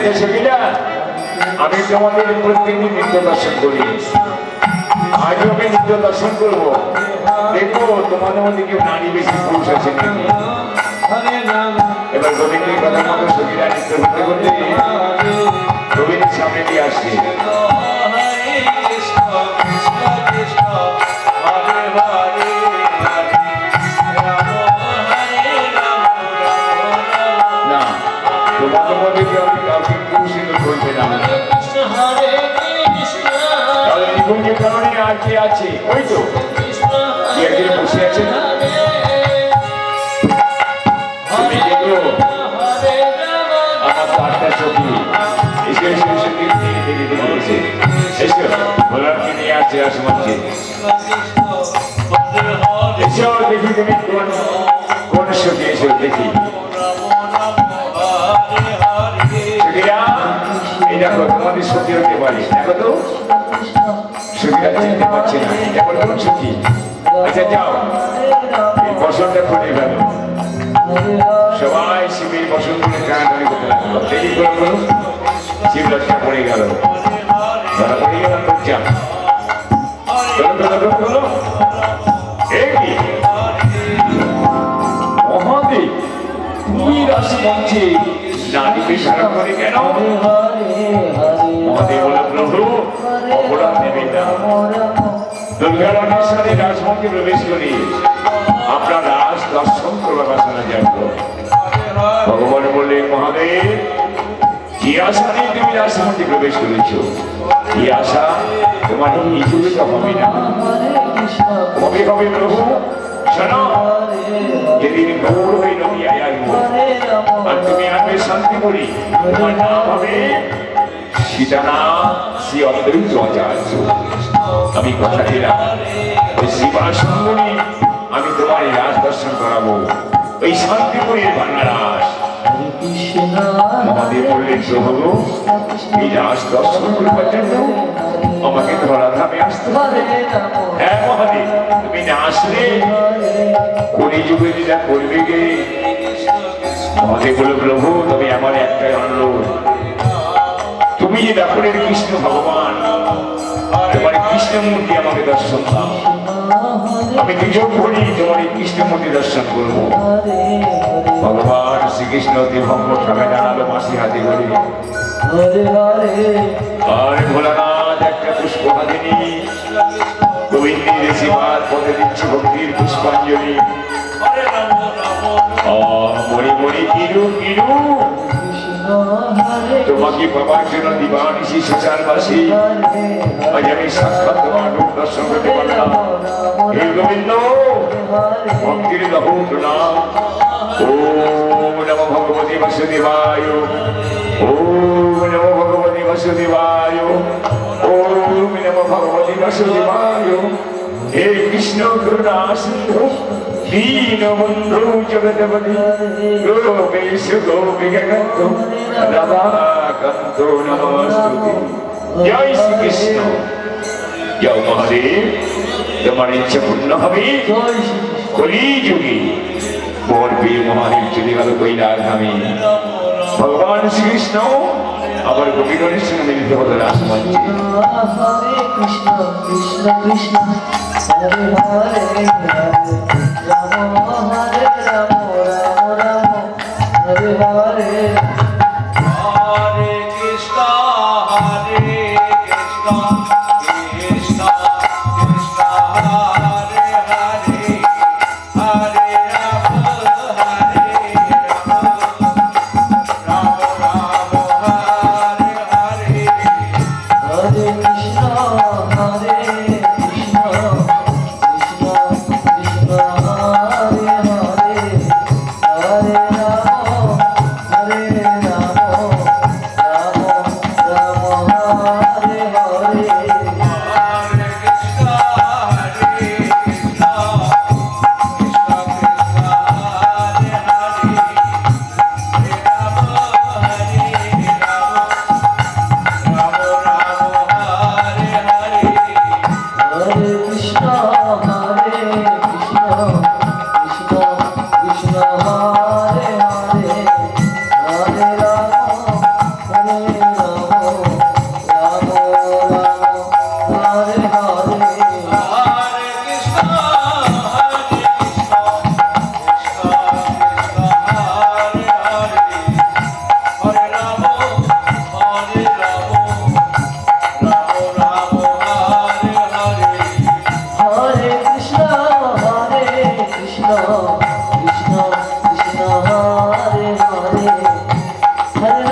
আচ্ছা সখীরা আমি তোমাদের প্রত্যেকদিন নিত্য দর্শন করি। আজও আমি নিত্য দর্শন করব। দেখব তোমাদের মধ্যে কেউ নারী বেশি পুরুষ আছে নাকি? এবার গোবিন্দের কথা মতো সখীরা নৃত্য করতে করতে গোবিন্দের সামনে দিয়ে আসছে। তাহলে নিকুঞ্জের কারণে আর কে আছে। ওই তো। একদিন বসে আছে না? আমার এসে কি নিয়ে এসো, দেখি দেখি তোমাদের সত্যি হতে বলে ছবি আচ্ছা যাও এই বসনটা খুলে গেল সবাই শিবের বসন করে টানাটানি করতে লাগল দেরি করে করো শিব লজ্জা পড়ে গেল ধরা পড়ে গেল কি? মহাদেব তুমি মহাদেব বলে, প্রভু, অপরাধ নেবেন না দুর্গারানের সাথে রাজমন্ত্রে প্রবেশ করি। আপনার রাজ দর্শন করবার বাসনা জানব ভগবান বললেন, মহাদেব, কি আশা নিয়ে তুমি রাজমন্ত্রে প্রবেশ করেছ? কি আশা? তোমার যুগে তো হবে না। কবে হবে প্রভু। শোনো, যেদিন গৌর আসব, আর তুমি হবে সীতানা শ্রী অদ্বৈত আচার্য। আমি কথা দিলাম। আমি তোমার এই রাজ দর্শন করাবো। ওই শান্তিপুরীর বাংলারাস মহাদেব বললেন প্রভু এই রাজ দর্শন করবার জন্য আমাকে ধরাধামে আসতে হবে। হ্যাঁ মহাদেব, তুমি না আসলে কলিযুগে যেটা করবে গে। মহাদেব বলে প্রভু তবে আমার একটাই তুমি যে ব্যাপারের কৃষ্ণ ভগবান তোমার কৃষ্ণ মূর্তি আমাকে দর্শন দাও। আমি দুজন করি তোমার এই কৃষ্ণ মূর্তি দর্শন করব। ভগবান শ্রীকৃষ্ণ দেবঙ্গ ঠামে দাঁড়াল মাসি হাতে করে আর ভোলানাথ একটা পুষ্প হাতে নিয়ে গোবিন্দের সেবার পথে দিচ্ছে ভক্তির পুষ্পাঞ্জলি। মরি মরি কিরু কিরু তোমাকে পাবার জন্য দিবানিশি শ্মশানবাসী আজ আমি সাক্ষাৎ তোমার রূপ দর্শন করতে পারলাম। হে গোবিন্দ, ভক্তির বহু প্রণাম। ওম নমো ভগবতী বাসুদেবায়। ওম নমো ভগবতী বাসুদেবায়। ওম নমো ভগবতী বাসুদেবায়। হে কৃষ্ণ করুণা সিন্ধু দীন বন্ধু জগৎপতি গোপেশ গোপিকান্ত রাধাকান্ত নমস্তুতি। জয় শ্রীকৃষ্ণ। জয় মহাদেব। তোমার ইচ্ছা পূর্ণ হবে। কলি যুগে মোর প্রিয় মহাদেব চলে গেল কৈলাস ধামে ভগবান শ্রীকৃষ্ণ আবার গোপীগণের সঙ্গে মিলিত হতে রাসমঞ্চে কৃষ্ণ কৃষ্ণ কৃষ্ণ হরে